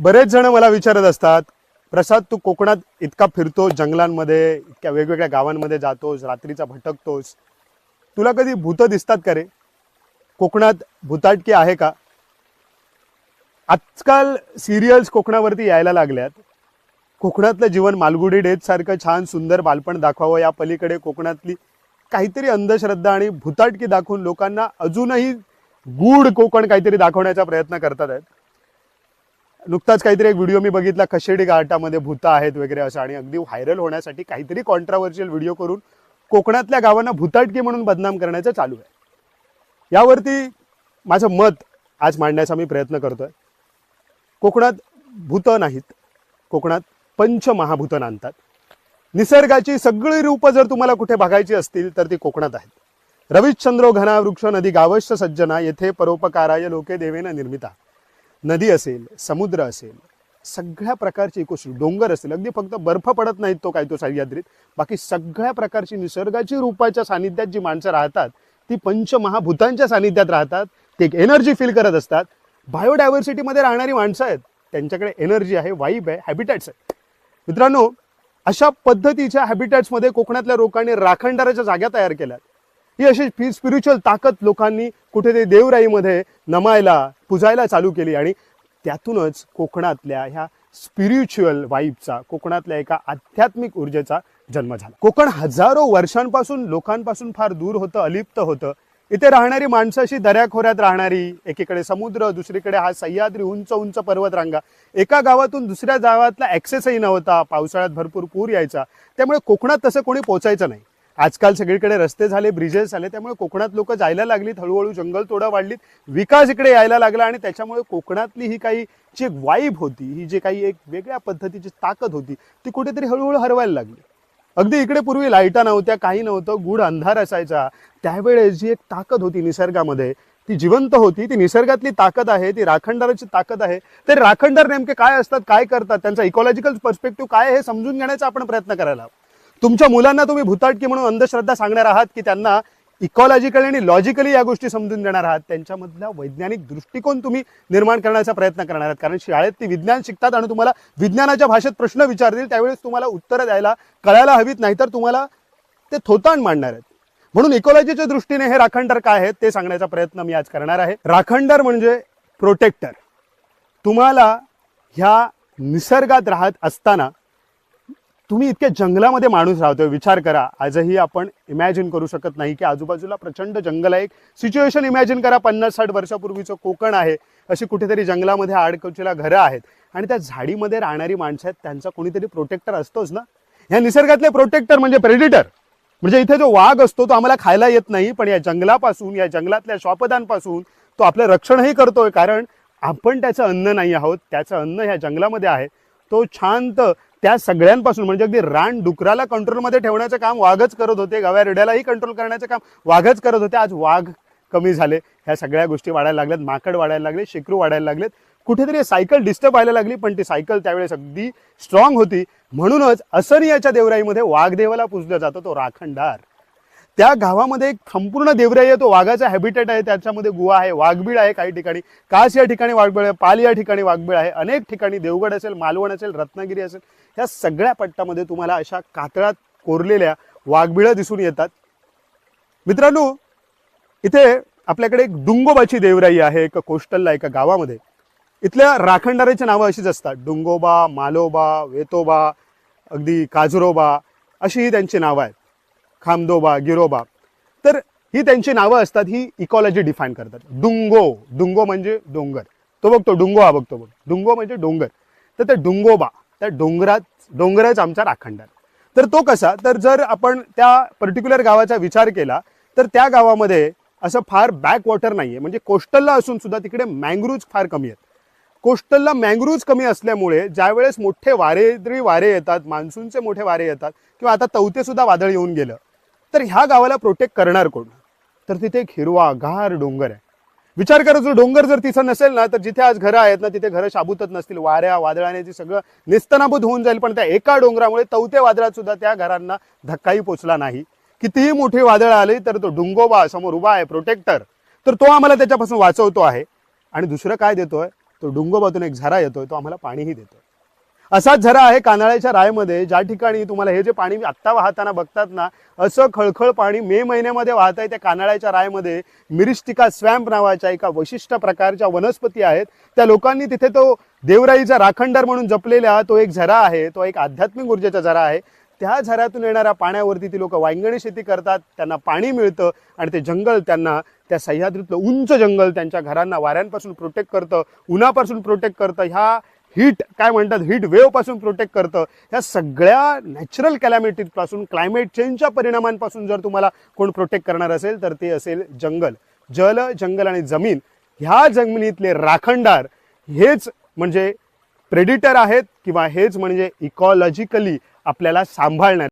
बरेच जण मला विचारत असतात प्रसाद तू कोकणात इतका फिरतो जंगलांमध्ये इतक्या वेगवेगळ्या गावांमध्ये जातोस रात्रीचा भटकतोस. तुला कधी भूत दिसतात का रे? कोकणात भूताटकी आहे का? आजकाल सिरियल्स कोकणावरती यायला लागल्यात. कोकणातलं जीवन मालगुडी डेथ सारखं छान सुंदर बालपण दाखवावं या पलीकडे कोकणातली काहीतरी अंधश्रद्धा आणि भूताटकी दाखवून लोकांना अजूनही गूढ कोकण काहीतरी दाखवण्याचा प्रयत्न करतात आहेत. नुकताच काहीतरी एक व्हिडिओ मी बघितला कशेडी घाटामध्ये भूत आहेत वगैरे असं. आणि अगदी व्हायरल होण्यासाठी काहीतरी कॉन्ट्राव्हर्शियल व्हिडिओ करून कोकणातल्या गावांना भूताटकी म्हणून बदनाम करण्याचं चालू आहे. यावरती माझं मत आज मांडण्याचा मी प्रयत्न करतोय. कोकणात भूतं नाहीत. कोकणात पंचमहाभूतं आणतात निसर्गाची सगळी रूपं जर तुम्हाला कुठे बघायची असतील तर ती कोकणात आहेत. रविश्चंद्रो घना वृक्ष नदी गावश्य सज्जना येथे परोपकाराय लोके देवेन निर्मिता. नदी असेल समुद्र असेल सगळ्या प्रकारची इकोसिस्टम डोंगर असेल अगदी फक्त बर्फ पडत नाहीत तो काय तो सह्याद्रीत. बाकी सगळ्या प्रकारची निसर्गाची रूपाच्या सानिध्यात जी माणसं राहतात ती पंचमहाभूतांच्या सानिध्यात राहतात ते एक एनर्जी फील करत असतात. बायोडायव्हर्सिटीमध्ये राहणारी माणसं आहेत त्यांच्याकडे एनर्जी आहे वाईब आहे हॅबिटॅट्स आहेत. मित्रांनो अशा पद्धतीच्या हॅबिटॅट्समध्ये कोकणातल्या लोकांनी राखणदाराच्या जाग्या तयार केल्यात. ही अशी स्पिरिच्युअल ताकद लोकांनी कुठेतरी देवराईमध्ये नमायला पुजायला चालू केली आणि त्यातूनच कोकणातल्या ह्या स्पिरिच्युअल वाईबचा कोकणातल्या एका आध्यात्मिक ऊर्जेचा जन्म झाला. कोकण हजारो वर्षांपासून लोकांपासून फार दूर होतं अलिप्त होतं. इथे राहणारी माणसाशी दऱ्याखोऱ्यात राहणारी एकीकडे समुद्र दुसरीकडे हा सह्याद्री उंच उंच पर्वतरांगा. एका गावातून दुसऱ्या गावातला ॲक्सेसही नव्हता. पावसाळ्यात भरपूर पूर यायचा. त्यामुळे कोकणात तसं कोणी पोचायचं नाही. आजकाल सगळीकडे रस्ते झाले ब्रिजेस झाले त्यामुळे कोकणात लोक जायला लागलीत हळूहळू जंगल तोडं वाढलीत. विकास इकडे यायला लागला आणि त्याच्यामुळे कोकणातली ही काही जी एक वाईब होती ही जी काही एक वेगळ्या पद्धतीची ताकद होती ती कुठेतरी हळूहळू हरवायला लागली. अगदी इकडे पूर्वी लाईटा नव्हत्या काही नव्हतं गुढ अंधार असायचा. त्यावेळेस जी एक ताकद होती निसर्गामध्ये ती जिवंत होती ती निसर्गातली ताकद आहे ती राखणदाराची ताकद आहे. तर राखणदार नेमके काय असतात काय करतात त्यांचा इकॉलॉजिकल पर्स्पेक्टिव्ह काय हे समजून घेण्याचा आपण प्रयत्न करायला हवा. तुमच्या मुलांना तुम्ही भूताटकी म्हणून अंधश्रद्धा सांगणार आहात की त्यांना इकॉलॉजिकली आणि लॉजिकली या गोष्टी समजून देणार आहात. त्यांच्यामधला वैज्ञानिक दृष्टिकोन तुम्ही निर्माण करण्याचा प्रयत्न करणार आहात. कारण शाळेत ती विज्ञान शिकतात आणि तुम्हाला विज्ञानाच्या भाषेत प्रश्न विचारतील त्यावेळेस तुम्हाला उत्तरं द्यायला कळायला हवीत नाहीतर तुम्हाला ते थोताण मांडणार आहेत. म्हणून इकॉलॉजीच्या दृष्टीने हे राखणदार काय आहेत ते सांगण्याचा प्रयत्न मी आज करणार आहे. राखणदार म्हणजे प्रोटेक्टर. तुम्हाला ह्या निसर्गात राहत असताना तुम्ही इतक्या जंगलामध्ये माणूस राहतोय विचार करा. आजही आपण इमॅजिन करू शकत नाही की आजूबाजूला प्रचंड जंगल आहे. एक सिच्युएशन इमॅजिन करा पन्नास साठ वर्षापूर्वीचं कोकण आहे. अशी कुठेतरी जंगलामध्ये आडकवचीला घरं आहेत. आणि त्या झाडीमध्ये राहणारी माणसं आहेत त्यांचा कोणीतरी प्रोटेक्टर असतोच ना? ह्या निसर्गातले प्रोटेक्टर म्हणजे प्रेडिटर म्हणजे इथे जो वाघ असतो तो आम्हाला खायला येत नाही पण या जंगलापासून या जंगलातल्या श्वापदांपासून तो आपलं रक्षणही करतोय. कारण आपण त्याचं अन्न नाही आहोत त्याचं अन्न ह्या जंगलामध्ये आहे. तो शांत त्या सगळ्यांपासून म्हणजे अगदी रान डुकराला कंट्रोलमध्ये ठेवण्याचं काम वाघच करत होते. गव्या रेड्यालाही कंट्रोल करण्याचं काम वाघच करत होते. आज वाघ कमी झाले. ह्या सगळ्या गोष्टी वाढायला लागल्यात. माकड वाढायला लागले शेकरू वाढायला लागलेत. कुठेतरी सायकल डिस्टर्ब व्हायला लागली पण ती सायकल त्यावेळेस अगदी स्ट्रॉंग होती. म्हणूनच असरियाच्या देवराईमध्ये वाघदेवाला पुजलं जातं तो राखणदार. त्या गावामध्ये एक संपूर्ण देवराई आहे तो वाघाचा हॅबिटेट आहे त्याच्यामध्ये गुहा आहे वाघबीळ आहे काही ठिकाणी. कास या ठिकाणी वाघबीळ आहे पाल या ठिकाणी वाघबीळ आहे अनेक ठिकाणी देवगड असेल मालवण असेल रत्नागिरी असेल ह्या सगळ्या पट्ट्यामध्ये तुम्हाला अशा कातळात कोरलेल्या वाघबिळं दिसून येतात. मित्रांनो इथे आपल्याकडे एक डुंगोबाची देवराई आहे एका कोस्टलला एका गावामध्ये. इथल्या राखणदाराची नावं अशीच असतात. डुंगोबा मालोबा वेतोबा अगदी काजरोबा अशी ही त्यांची नावं आहेत. खामदोबा गिरोबा. तर ही त्यांची नावं असतात ही इकॉलॉजी डिफाईन करतात. डुंगो डुंगो म्हणजे डोंगर. तो बघतो डुंगो हा बघतो बघ. डुंगो म्हणजे डोंगर. तर त्या डुंगोबा त्या डोंगरात डोंगरच आमचा राखणदार. तर तो कसा तर जर आपण त्या पर्टिक्युलर गावाचा विचार केला तर त्या गावामध्ये असं फार बॅक वॉटर नाहीये. म्हणजे कोस्टलला असून सुद्धा तिकडे मँग्रूव्ज फार कमी आहेत. कोस्टलला मँग्रूव्ज कमी असल्यामुळे ज्यावेळेस मोठे वारेद्री वारे येतात मान्सूनचे मोठे वारे येतात किंवा आता तवते सुद्धा वादळ येऊन गेलं तर ह्या गावाला प्रोटेक्ट करणार कोण? तर तिथे एक हिरवा गार डोंगर आहे. विचार करा जो डोंगर जर तिथं नसेल ना तर जिथे आज घरं आहेत ना तिथे घरं शाबूतच नसतील. वाऱ्या वादळाने ती सगळं निस्तनाभूत होऊन जाईल पण त्या एका डोंगरामुळे तवते वादळात सुद्धा त्या घरांना धक्काही पोचला नाही. कितीही मोठी वादळ आली तर तो डुंगोबा समोर उभा आहे प्रोटेक्टर तर तो आम्हाला त्याच्यापासून वाचवतो आहे. आणि दुसरं काय देतोय? तो डुंगोबातून एक झरा येतोय तो आम्हाला पाणीही देतोय. असाच झरा आहे कानाळ्याच्या रायमध्ये. ज्या ठिकाणी तुम्हाला हे जे पाणी आत्ता वाहताना बघतात ना असं खळखळ पाणी मे महिन्यामध्ये वाहत आहे त्या कानाळ्याच्या रायमध्ये. मिरिस्टिका स्वॅम्प नावाच्या एका विशिष्ट प्रकारच्या वनस्पती आहेत. त्या लोकांनी तिथे तो देवराईचा राखणदार म्हणून जपलेला तो एक झरा आहे तो एक आध्यात्मिक ऊर्जेचा झरा आहे. त्या झऱ्यातून येणाऱ्या पाण्यावरती ती लोक वांगणी शेती करतात त्यांना पाणी मिळतं आणि ते जंगल त्यांना त्या सह्याद्रीतलं उंच जंगल त्यांच्या घरांना वाऱ्यांपासून प्रोटेक्ट करतं उन्हापासून प्रोटेक्ट करतं. ह्या हीट काय म्हणतात हीट वेव्हपासून प्रोटेक्ट करतं. ह्या सगळ्या नॅचरल कॅलॅमिटीजपासून क्लायमेट चेंजच्या परिणामांपासून जर तुम्हाला कोण प्रोटेक्ट करणार असेल तर ते असेल जंगल. जल जंगल आणि जमीन. ह्या जमिनीतले राखणदार हेच म्हणजे प्रेडिटर आहेत किंवा हेच म्हणजे इकॉलॉजिकली आपल्याला सांभाळणार.